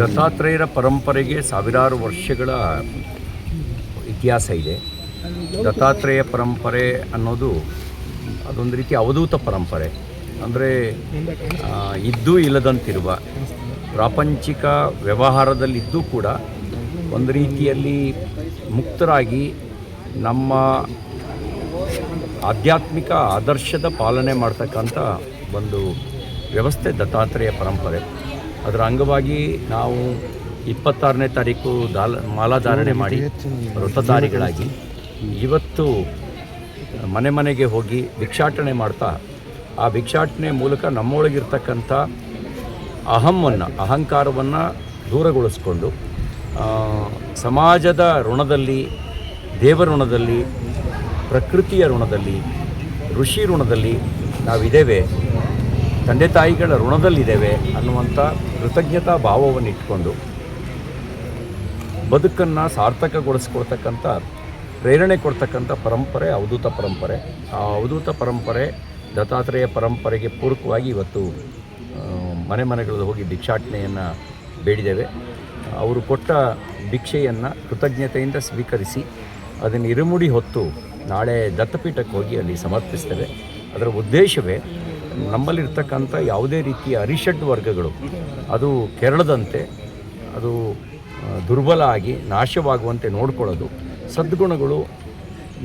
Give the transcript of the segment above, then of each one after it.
ದತ್ತಾತ್ರೇಯರ ಪರಂಪರೆಗೆ ಸಾವಿರಾರು ವರ್ಷಗಳ ಇತಿಹಾಸ ಇದೆ. ದತ್ತಾತ್ರೇಯ ಪರಂಪರೆ ಅನ್ನೋದು ಅದೊಂದು ರೀತಿ ಅವಧೂತ ಪರಂಪರೆ. ಅಂದರೆ ಇದ್ದೂ ಇಲ್ಲದಂತಿರುವ ಪ್ರಾಪಂಚಿಕ ವ್ಯವಹಾರದಲ್ಲಿದ್ದೂ ಕೂಡ ಒಂದು ರೀತಿಯಲ್ಲಿ ಮುಕ್ತರಾಗಿ ನಮ್ಮ ಆಧ್ಯಾತ್ಮಿಕ ಆದರ್ಶದ ಪಾಲನೆ ಮಾಡ್ತಕ್ಕಂಥ ಒಂದು ವ್ಯವಸ್ಥೆ ದತ್ತಾತ್ರೇಯ ಪರಂಪರೆ. ಅದರ ಅಂಗವಾಗಿ ನಾವು ಇಪ್ಪತ್ತಾರನೇ ತಾರೀಕು ದಾಲ ಮಾಲಾಧಾರಣೆ ಮಾಡಿ ವ್ರತಧಾರಿಗಳಾಗಿ ಇವತ್ತು ಮನೆ ಮನೆಗೆ ಹೋಗಿ ಭಿಕ್ಷಾಟನೆ ಮಾಡ್ತಾ ಆ ಭಿಕ್ಷಾಟನೆ ಮೂಲಕ ನಮ್ಮೊಳಗಿರ್ತಕ್ಕಂಥ ಅಹಮ್ಮನ್ನು, ಅಹಂಕಾರವನ್ನು ದೂರಗೊಳಿಸ್ಕೊಂಡು ಸಮಾಜದ ಋಣದಲ್ಲಿ ದೇವರ ಋಣದಲ್ಲಿ, ಪ್ರಕೃತಿಯ ಋಣದಲ್ಲಿ, ಋಷಿ ಋಣದಲ್ಲಿ ನಾವಿದ್ದೇವೆ. ತಂದೆ ತಾಯಿಗಳ ಋಣದಲ್ಲಿದ್ದೇವೆ ಅನ್ನುವಂಥ ಕೃತಜ್ಞತಾ ಭಾವವನ್ನು ಇಟ್ಕೊಂಡು ಬದುಕನ್ನು ಸಾರ್ಥಕಗೊಳಿಸ್ಕೊಳ್ತಕ್ಕಂಥ, ಪ್ರೇರಣೆ ಕೊಡ್ತಕ್ಕಂಥ ಪರಂಪರೆ, ಅವಧೂತ ಪರಂಪರೆ. ಆ ಅವಧೂತ ಪರಂಪರೆ, ದತ್ತಾತ್ರೇಯ ಪರಂಪರೆಗೆ ಪೂರಕವಾಗಿ ಇವತ್ತು ಮನೆ ಮನೆಗಳಲ್ಲಿ ಹೋಗಿ ಭಿಕ್ಷಾಟನೆಯನ್ನು ಬೇಡಿದ್ದೇವೆ. ಅವರು ಕೊಟ್ಟ ಭಿಕ್ಷೆಯನ್ನು ಕೃತಜ್ಞತೆಯಿಂದ ಸ್ವೀಕರಿಸಿ, ಅದನ್ನು ಇರುಮುಡಿ ಹೊತ್ತು ನಾಳೆ ದತ್ತಪೀಠಕ್ಕೆ ಹೋಗಿ ಅಲ್ಲಿ ಸಮರ್ಪಿಸ್ತೇವೆ. ಅದರ ಉದ್ದೇಶವೇ ನಮ್ಮಲ್ಲಿರ್ತಕ್ಕಂಥ ಯಾವುದೇ ರೀತಿಯ ಅರಿಷಡ್ ವರ್ಗಗಳು, ಅದು ಕೆರಳದಂತೆ, ಅದು ದುರ್ಬಲ ಆಗಿ ನಾಶವಾಗುವಂತೆ ನೋಡ್ಕೊಳ್ಳೋದು. ಸದ್ಗುಣಗಳು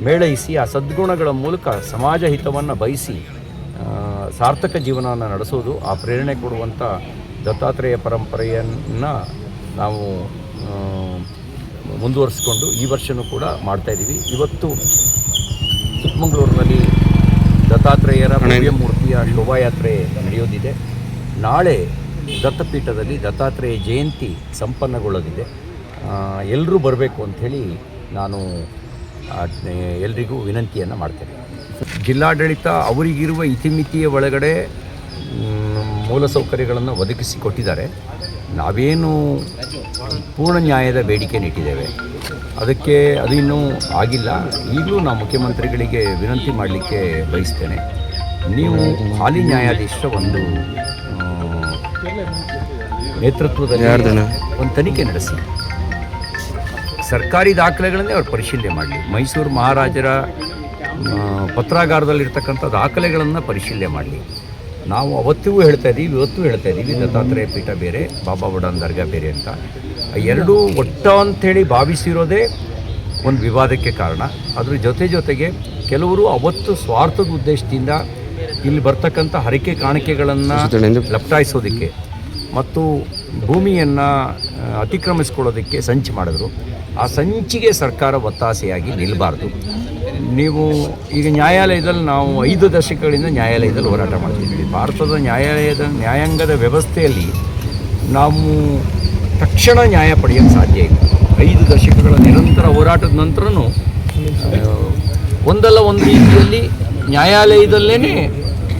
ಮೇಳೈಸಿ, ಆ ಸದ್ಗುಣಗಳ ಮೂಲಕ ಸಮಾಜ ಹಿತವನ್ನು ಬಯಸಿ ಸಾರ್ಥಕ ಜೀವನವನ್ನು ನಡೆಸೋದು ಆ ಪ್ರೇರಣೆ ಕೊಡುವಂಥ ದತ್ತಾತ್ರೇಯ ಪರಂಪರೆಯನ್ನು ನಾವು ಮುಂದುವರಿಸ್ಕೊಂಡು ಈ ವರ್ಷವೂ ಕೂಡ ಮಾಡ್ತಾಯಿದ್ದೀವಿ ಇವತ್ತು ಚಿಕ್ಕಮಗಳೂರಿನಲ್ಲಿ ದತ್ತಾತ್ರೇಯರ ಭವ್ಯ ಮೂರ್ತಿಯ ಶೋಭಾಯಾತ್ರೆ ನಡೆಯೋದಿದೆ ನಾಳೆ ದತ್ತಪೀಠದಲ್ಲಿ ದತ್ತಾತ್ರೇಯ ಜಯಂತಿ ಸಂಪನ್ನಗೊಳ್ಳೋದಿದೆ ಎಲ್ಲರೂ ಬರಬೇಕು ಅಂಥೇಳಿ ನಾನು ಎಲ್ರಿಗೂ ವಿನಂತಿಯನ್ನು ಮಾಡ್ತೇನೆ. ಜಿಲ್ಲಾಡಳಿತ ಅವರಿಗಿರುವ ಇತಿಮಿತಿಯ ಒಳಗಡೆ ಮೂಲಸೌಕರ್ಯಗಳನ್ನು ಒದಗಿಸಿ ಕೊಟ್ಟಿದ್ದಾರೆ. ನಾವೇನು ಪೂರ್ಣ ನ್ಯಾಯದ ಬೇಡಿಕೆ ಇಟ್ಟಿದ್ದೇವೆ ಅದಕ್ಕೆ ಅದು ಇನ್ನೂ ಆಗಿಲ್ಲ. ಈಗಲೂ ನಾವು ಮುಖ್ಯಮಂತ್ರಿಗಳಿಗೆ ವಿನಂತಿ ಮಾಡಲಿಕ್ಕೆ ಬಯಸ್ತೇನೆ. ನೀವು ಹಾಲಿ ನ್ಯಾಯಾಧೀಶರ ಒಂದು ನೇತೃತ್ವದಲ್ಲಿ ಒಂದು ತನಿಖೆ ನಡೆಸಿ. ಸರ್ಕಾರಿ ದಾಖಲೆಗಳನ್ನೇ ಅವರು ಪರಿಶೀಲನೆ ಮಾಡಲಿ. ಮೈಸೂರು ಮಹಾರಾಜರ ಪತ್ರಾಗಾರದಲ್ಲಿರ್ತಕ್ಕಂಥ ದಾಖಲೆಗಳನ್ನು ಪರಿಶೀಲನೆ ಮಾಡಲಿ. ನಾವು ಅವತ್ತಿಗೂ ಹೇಳ್ತಾ ಇದ್ದೀವಿ ಇವತ್ತು ಹೇಳ್ತಾ ಇದ್ದೀವಿ ದತ್ತಾತ್ರೇಯ ಪೀಠ ಬೇರೆ ಬಾಬಾ ಬುಡಾನ್ ದರ್ಗಾ ಬೇರೆ ಅಂತ. ಎರಡೂ ಒಟ್ಟ ಅಂಥೇಳಿ ಭಾವಿಸಿರೋದೇ ಒಂದು ವಿವಾದಕ್ಕೆ ಕಾರಣ. ಅದ್ರ ಜೊತೆ ಜೊತೆಗೆ ಕೆಲವರು ಅವತ್ತು ಸ್ವಾರ್ಥದ ಉದ್ದೇಶದಿಂದ ಇಲ್ಲಿ ಬರ್ತಕ್ಕಂಥ ಹರಕೆ ಕಾಣಿಕೆಗಳನ್ನು ಲಪ್ಟಾಯಿಸೋದಕ್ಕೆ ಮತ್ತು ಭೂಮಿಯನ್ನು ಅತಿಕ್ರಮಿಸ್ಕೊಳ್ಳೋದಕ್ಕೆ ಸಂಚು ಮಾಡಿದ್ರು. ಆ ಸಂಚಿಗೆ ಸರ್ಕಾರ ಒತ್ತಾಸೆಯಾಗಿ ನಿಲ್ಲಬಾರ್ದು ನೀವು ಈಗ ನ್ಯಾಯಾಲಯದಲ್ಲಿ ನಾವು ಐದು ದಶಕಗಳಿಂದ ನ್ಯಾಯಾಲಯದಲ್ಲಿ ಹೋರಾಟ ಮಾಡ್ತಿದ್ದೀವಿ. ಭಾರತದ ನ್ಯಾಯಾಲಯದ ನ್ಯಾಯಾಂಗದ ವ್ಯವಸ್ಥೆಯಲ್ಲಿ ನಾವು ತಕ್ಷಣ ನ್ಯಾಯ ಪಡೆಯಲು ಸಾಧ್ಯ ಇಲ್ಲ. ಐದು ದಶಕಗಳ ನಿರಂತರ ಹೋರಾಟದ ನಂತರನೂ ಒಂದಲ್ಲ ಒಂದು ರೀತಿಯಲ್ಲಿ ನ್ಯಾಯಾಲಯದಲ್ಲೇ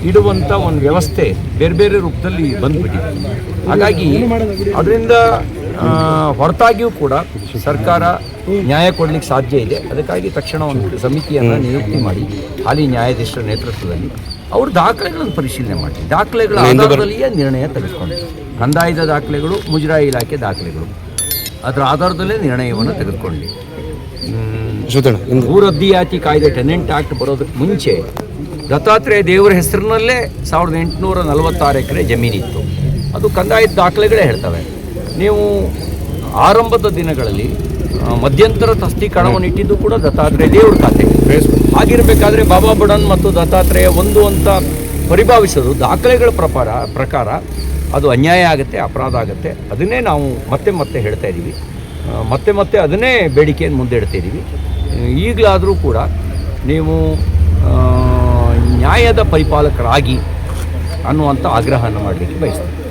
ಇಡುವಂಥ ಒಂದು ವ್ಯವಸ್ಥೆ ಬೇರೆ ಬೇರೆ ರೂಪದಲ್ಲಿ ಬಂದ್ಬಿಟ್ಟಿದೆ. ಹಾಗಾಗಿ, ಅದರಿಂದ ಹೊರತಾಗಿಯೂ ಕೂಡ ಸರ್ಕಾರ ನ್ಯಾಯ ಕೊಡಲಿಕ್ಕೆ ಸಾಧ್ಯ ಇದೆ. ಅದಕ್ಕಾಗಿ ತಕ್ಷಣ ಒಂದು ಸಮಿತಿಯನ್ನು ನಿಯುಕ್ತಿ ಮಾಡಿ ಹಾಲಿ ನ್ಯಾಯಾಧೀಶರ ನೇತೃತ್ವದಲ್ಲಿ. ಅವರು ದಾಖಲೆಗಳನ್ನು ಪರಿಶೀಲನೆ ಮಾಡಿ ದಾಖಲೆಗಳ ಆಧಾರದಲ್ಲಿಯೇ ನಿರ್ಣಯ ತೆಗೆದುಕೊಂಡು. ಕಂದಾಯದ ದಾಖಲೆಗಳು ಮುಜರಾಯಿ ಇಲಾಖೆ ದಾಖಲೆಗಳು. ಅದರ ಆಧಾರದಲ್ಲೇ ನಿರ್ಣಯವನ್ನು ತೆಗೆದುಕೊಂಡು ಭೂರದ್ದಿಯಾತಿ ಕಾಯ್ದೆ ಟೆನೆಂಟ್ ಆಕ್ಟ್ ಬರೋದಕ್ಕೆ ಮುಂಚೆ ದತ್ತಾತ್ರೇಯ ದೇವರ ಹೆಸರಿನಲ್ಲೇ ಸಾವಿರದ ಎಂಟುನೂರ ನಲವತ್ತಾರು ಎಕರೆ ಜಮೀನಿತ್ತು. ಅದು ಕಂದಾಯದ ದಾಖಲೆಗಳೇ ಹೇಳ್ತವೆ. ನೀವು ಆರಂಭದ ದಿನಗಳಲ್ಲಿ ಮಧ್ಯಂತರ ತಸ್ತೀಕರಣವನ್ನು ಇಟ್ಟಿದ್ದು ಕೂಡ ದತ್ತಾತ್ರೇಯ ದೇವ್ರ ಖಾತೆ. ಹಾಗಿರಬೇಕಾದ್ರೆ ಬಾಬಾ ಬುಡನ್ ಮತ್ತು ದತ್ತಾತ್ರೇಯ ಒಂದು ಅಂತ ಪರಿಭಾವಿಸೋದು ದಾಖಲೆಗಳ ಪ್ರಕಾರ ಪ್ರಕಾರ ಅದು ಅನ್ಯಾಯ ಆಗುತ್ತೆ, ಅಪರಾಧ ಆಗುತ್ತೆ. ಅದನ್ನೇ ನಾವು ಮತ್ತೆ ಮತ್ತೆ ಹೇಳ್ತಾ ಇದ್ದೀವಿ. ಮತ್ತೆ ಮತ್ತೆ ಅದನ್ನೇ ಬೇಡಿಕೆಯನ್ನು ಮುಂದೆ ಇಡ್ತಾ ಇದ್ದೀವಿ. ಈಗಲಾದರೂ ಕೂಡ ನೀವು ನ್ಯಾಯದ ಪರಿಪಾಲಕರಾಗಿ ಅನ್ನುವಂಥ ಆಗ್ರಹವನ್ನು ಮಾಡಲಿಕ್ಕೆ ಬಯಸ್ತೀನಿ